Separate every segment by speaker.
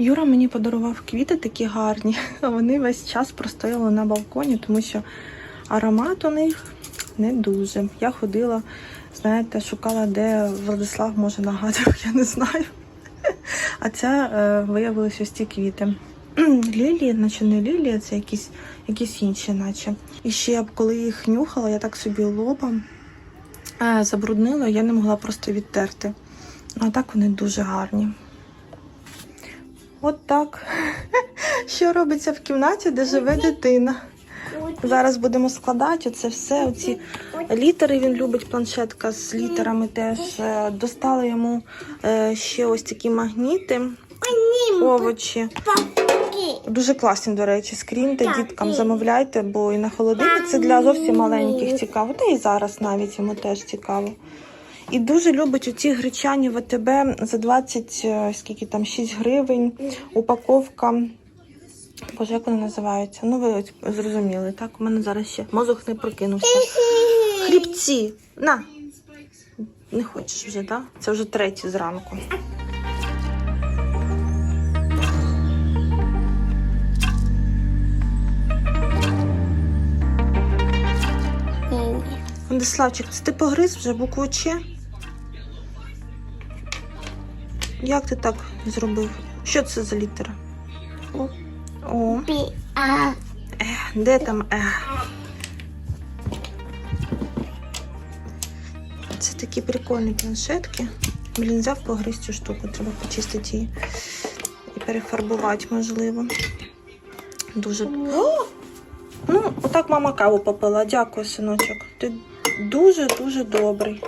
Speaker 1: Юра мені подарував квіти такі гарні, а вони весь час простояли на балконі, тому що аромат у них не дуже. Я ходила, знаєте, шукала, де Владислав може нагадував, я не знаю. А це е, виявилися ось ці квіти. Лілії, наче не лілії, це якісь, якісь інші, наче. І ще коли їх нюхала, я так собі лобом е, забруднила, я не могла просто відтерти. А так вони дуже гарні. От так. Що робиться в кімнаті, де живе дитина. Зараз будемо складати оце все. Оці літери він любить планшетка з літерами теж. Е, Достали йому е, ще ось такі магніти, овочі. Дуже класні, до речі, скріньте діткам замовляйте, бо і на холодильник це для зовсім маленьких цікаво. Та і зараз навіть йому теж цікаво. І дуже любить оці гречані ВТБ за 20, е, скільки там, 6 гривень, упаковка. Боже, як вони називаються? Ну, ви зрозуміли, так? У мене зараз ще мозок не прокинувся. Хлібці! На! Не хочеш вже, так? Це вже третій зранку. Владиславчик, це ти погриз вже букву Ч? Як ти так зробив? Що це за літера? О,
Speaker 2: А,
Speaker 1: де там Е? Це такі прикольні планшетки. Блін, взяв погриз цю штуку, треба почистити її і перефарбувати, можливо. Дуже. О! Ну, отак мама каву попила. Дякую, синочок. Ти дуже-дуже добрий.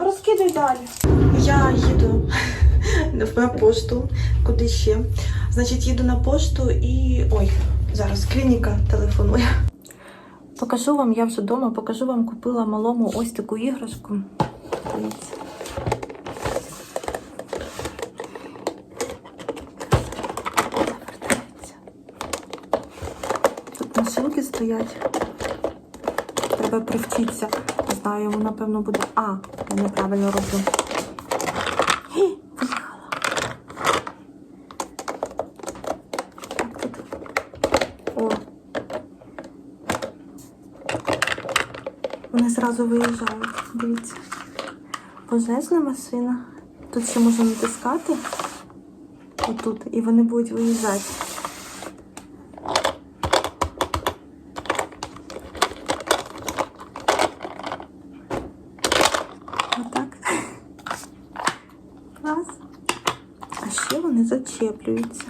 Speaker 1: Розкидай далі. Я їду на пошту. Куди ще? Значить, їду на пошту і. Ой, зараз клініка телефонує. Покажу вам, я вже вдома, покажу вам, купила малому ось таку іграшку. Дивіться. Тут машинки стоять. Треба привчитися. Не знаю, йому напевно буде. А, я неправильно роблю. Вони зразу виїжджають. Дивіться. Пожежна машина. Тут ще можна натискати. Отут. І вони будуть виїжджати. Отак. Клас. А ще вони зачеплюються.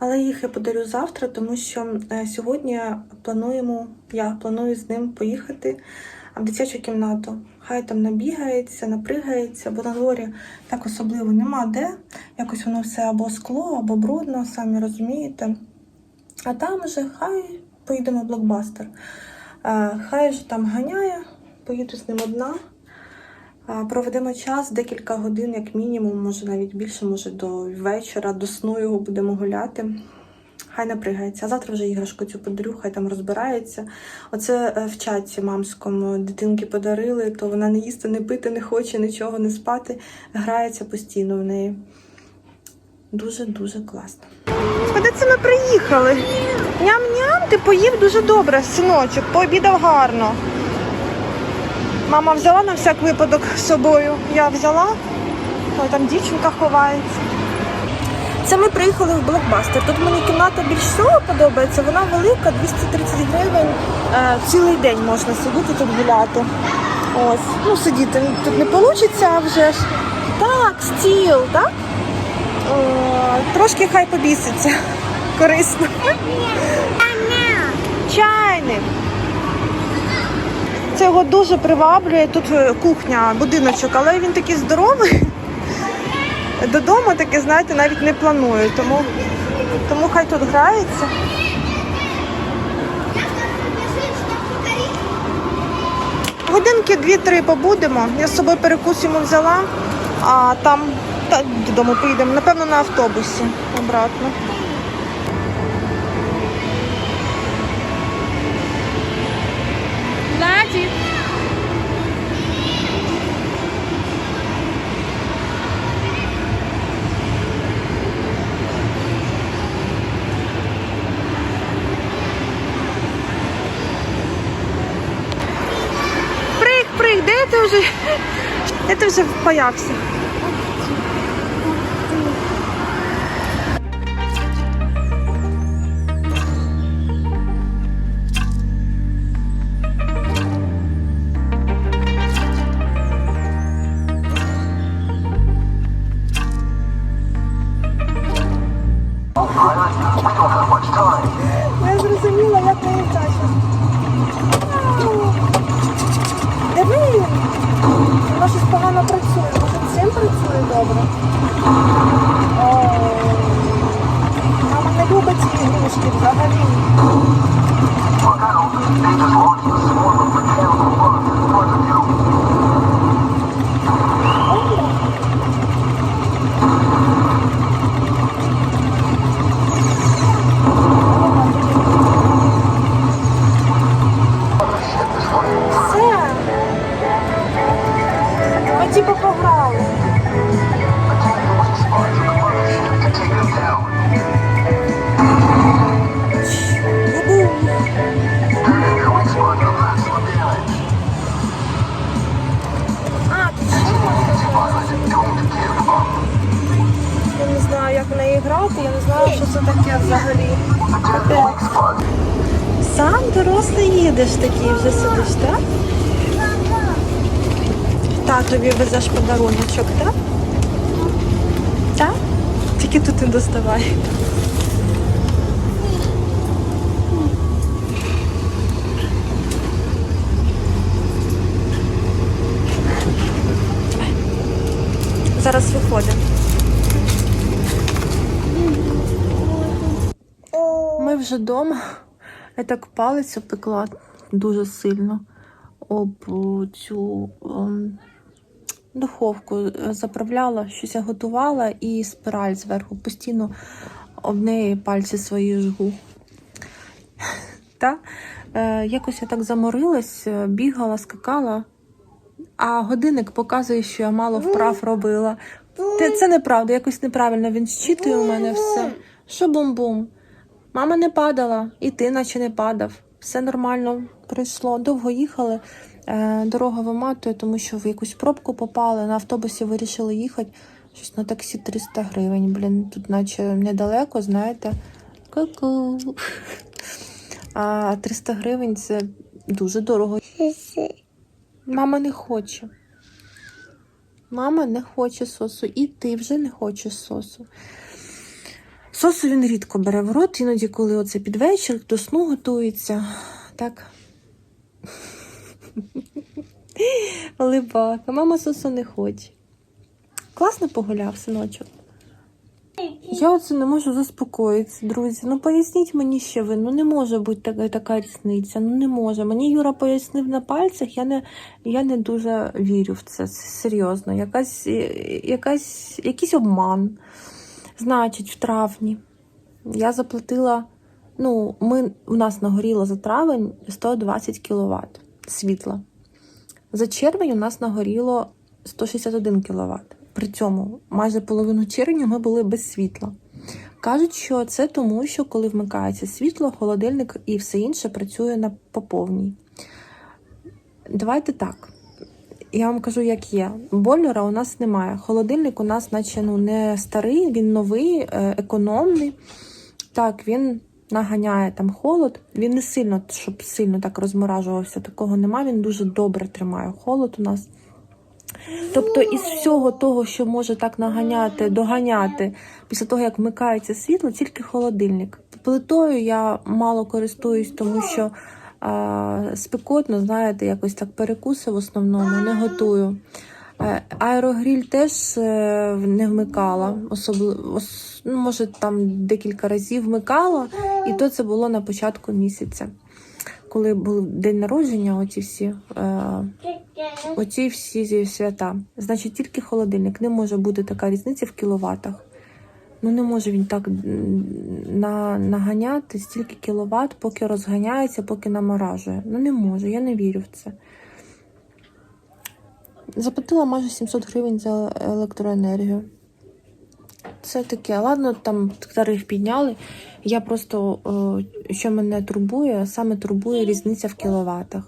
Speaker 1: Але їх я подарю завтра, тому що е, сьогодні плануємо, я планую з ним поїхати в дитячу кімнату. Хай там набігається, напригається, бо на дворі так особливо нема де. Якось воно все або скло, або брудно, самі розумієте. А там вже хай поїдемо в блокбастер. Е, Хай вже там ганяє, поїду з ним одна. А, Проведемо час декілька годин, як мінімум, може навіть більше, може до вечора, до сну його будемо гуляти. Хай напрягається. А завтра вже іграшку цю подарю, хай там розбирається. Оце е, в чаті мамському дитинки подарили, то вона не їсти, не пити не хоче, нічого не спати. Грається постійно в неї. Дуже-дуже класно. Куди це ми приїхали? Ням-ням, ти поїв дуже добре, синочок, пообідав гарно. Мама взяла на всяк випадок з собою. Я взяла. Ой, там дівчинка ховається. Це ми приїхали в блокбастер. Тут мені кімната більш всього подобається. Вона велика, 230 гривень. Е, цілий день можна сидіти тут гуляти. Ось. Ну, сидіти тут не вийде вже ж. Так, стіл, так? Е, трошки хай побіситься. Корисно. Чайник. Це його дуже приваблює. Тут е, кухня, будиночок, але він такий здоровий. Додому таке, знаєте, навіть не планую, тому, тому хай тут грається. Годинки дві-три побудемо. Я з собою перекус йому взяла, а там та, додому поїдемо. Напевно, на автобусі обратно. Ти Все. Їдеш такий, вже сидиш, так? Татові везеш подаруночок, так? Так? Тільки тут не доставай. Зараз виходимо. Ми вже вдома. Я так палець опекла дуже сильно об цю ем, духовку заправляла, щось я готувала і спираль зверху. Постійно об неї пальці свої жгу. Та? Е, якось я так заморилась, е, бігала, скакала, а годинник показує, що я мало вправ робила. Те- Це неправда, якось неправильно він зчитує у мене все. Що бум-бум? Мама не падала, і ти наче не падав. Все нормально пройшло. Довго їхали. Е, дорога виматує, тому що в якусь пробку попали. На автобусі вирішили їхати. Щось на таксі 300 гривень. Блін, тут наче недалеко, знаєте. Ку-ку. А 300 гривень це дуже дорого. Мама не хоче. Мама не хоче сосу, і ти вже не хочеш сосу. Сосу він рідко бере в рот, іноді, коли оце під вечір, до сну готується. Так. Либака. Мама сосу не хоче. Класно погуляв, синочок. Я оце не можу заспокоїтися, друзі. Ну поясніть мені ще ви. Ну не може бути така, така різниця. Ну не може. Мені Юра пояснив на пальцях, я не, я не дуже вірю в це. Серйозно. Якась, якась, якийсь обман. Значить, в травні я заплатила. Ну, ми, у нас нагоріло за травень 120 кВт світла. За червень у нас нагоріло 161 кВт. При цьому майже половину червня ми були без світла. Кажуть, що це тому, що коли вмикається світло, холодильник і все інше працює на поповній. Давайте так. Я вам кажу, як є. Бойлера у нас немає. Холодильник у нас, наче ну, не старий, він новий, е, економний. Так, він наганяє там холод. Він не сильно, щоб сильно так розморажувався, такого немає. Він дуже добре тримає холод у нас. Тобто, із всього того, що може так наганяти, доганяти після того, як вмикається світло, тільки холодильник. Плитою я мало користуюсь, тому що а, спекотно, знаєте, якось так перекуси в основному не готую. Е, Аерогріль теж е, не вмикала, особливо, ну, може там декілька разів вмикала, і то це було на початку місяця, коли був день народження, оці всі. Е, Оці всі свята. Значить, тільки холодильник. Не може бути така різниця в кіловатах. Ну, не може він так на, наганяти стільки кіловат, поки розганяється, поки наморажує. Ну, не може, я не вірю в це. Заплатила майже 700 гривень за електроенергію. Це таке, ладно, там тариф підняли. Я просто, е, що мене турбує, саме турбує різниця в кіловатах.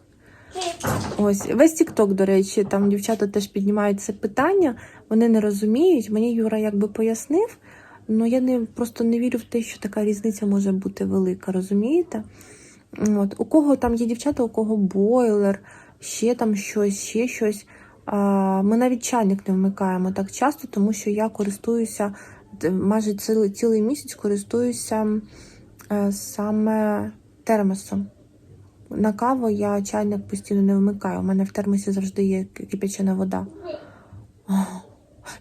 Speaker 1: Ось весь Тікток, до речі, там дівчата теж піднімають це питання. Вони не розуміють. Мені Юра якби пояснив, але я не просто не вірю в те, що така різниця може бути велика, розумієте? От у кого там є дівчата, у кого бойлер, ще там щось, ще щось. А, ми навіть чайник не вмикаємо так часто, тому що я користуюся майже цілий, цілий місяць користуюся е, саме термосом. На каву я чайник постійно не вмикаю. У мене в термосі завжди є кипячена вода.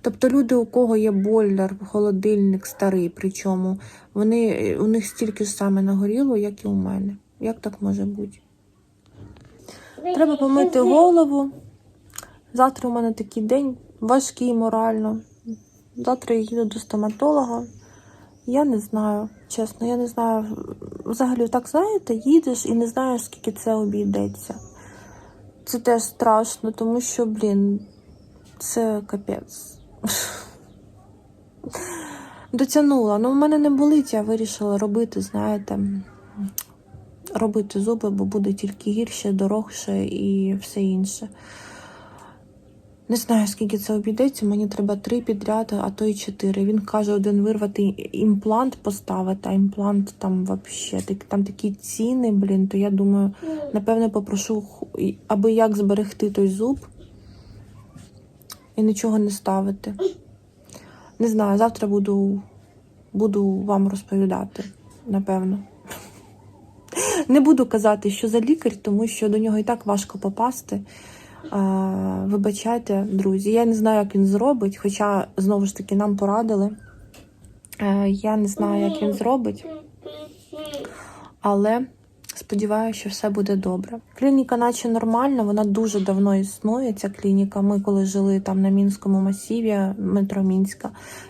Speaker 1: Тобто люди, у кого є бойлер, холодильник старий, причому вони, у них стільки ж саме нагоріло, як і у мене. Як так може бути? Треба помити голову. Завтра у мене такий день важкий морально. Завтра я їду до стоматолога. Я не знаю, чесно, я не знаю. Взагалі, так знаєте, їдеш і не знаєш, скільки це обійдеться. Це теж страшно, тому що, блін, це капець. Дотягнула. Ну, в мене не болить, я вирішила робити, знаєте, робити зуби, бо буде тільки гірше, дорогше і все інше. Не знаю, скільки це обійдеться, мені треба три підряд, а то й чотири. Він каже, один вирвати імплант поставити, а імплант там вообще так- там такі ціни, блін, то я думаю, напевне, попрошу, аби як зберегти той зуб і нічого не ставити. Не знаю, завтра буду, буду вам розповідати, напевно. Не буду казати, що за лікар, тому що до нього і так важко попасти. А, вибачайте, друзі, я не знаю, як він зробить, хоча знову ж таки нам порадили. Е, я не знаю, як він зробить, але сподіваюся, що все буде добре. Клініка, наче нормальна, вона дуже давно існує. Ця клініка. Ми коли жили там на Мінському масиві, метро Мінська,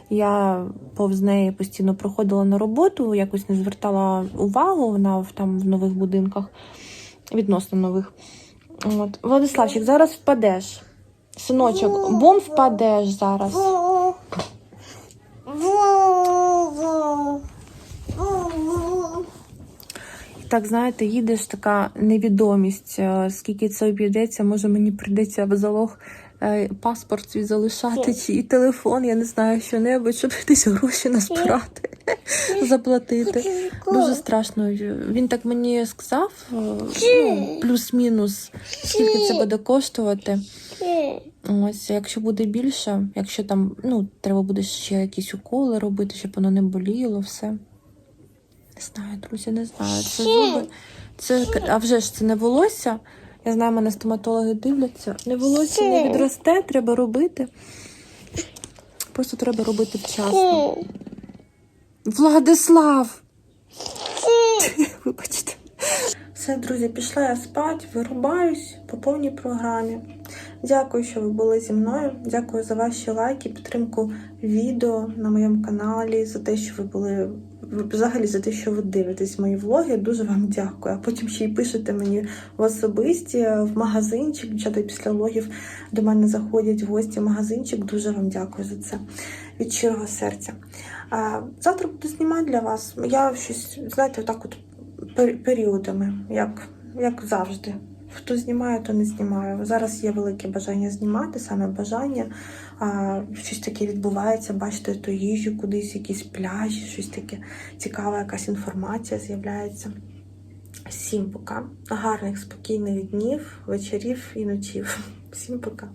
Speaker 1: я повз неї постійно проходила на роботу, якось не звертала увагу вона там в нових будинках, відносно нових. От. Владиславчик, зараз впадеш. Синочок, бум впадеш зараз. Так, знаєте, їдеш така невідомість, е, скільки це обійдеться, може мені прийдеться в залог е, паспорт свій залишати, чи і телефон, я не знаю, що-небудь, щоб десь гроші назбирати, заплатити. Дуже страшно. Він так мені сказав, е, ну, плюс-мінус, скільки це буде коштувати. Ось, якщо буде більше, якщо там ну, треба буде ще якісь уколи робити, щоб воно не боліло, все. Не знаю, друзі, не знаю. Це зуби. Це, а вже ж це не волосся. Я знаю, мене стоматологи дивляться. Не волосся не відросте, треба робити. Просто треба робити вчасно. Владислав! Вибачте. Все, друзі, пішла я спати, вирубаюсь по повній програмі. Дякую, що ви були зі мною. Дякую за ваші лайки, підтримку відео на моєму каналі, за те, що ви були взагалі за те, що ви дивитесь мої влоги. Дуже вам дякую. А потім ще й пишете мені в особисті в магазинчик. Дівчата після влогів до мене заходять в гості в магазинчик. Дуже вам дякую за це від щирого серця. А, завтра буду знімати для вас. Я щось, знаєте, отак от періодами, як, як завжди. Хто знімає, то не знімаю. Зараз є велике бажання знімати, саме бажання. А, щось таке відбувається, бачите, то їжу кудись, якісь пляжі, щось таке цікава, якась інформація з'являється. Всім пока. Гарних, спокійних днів, вечорів і ночів. Всім пока.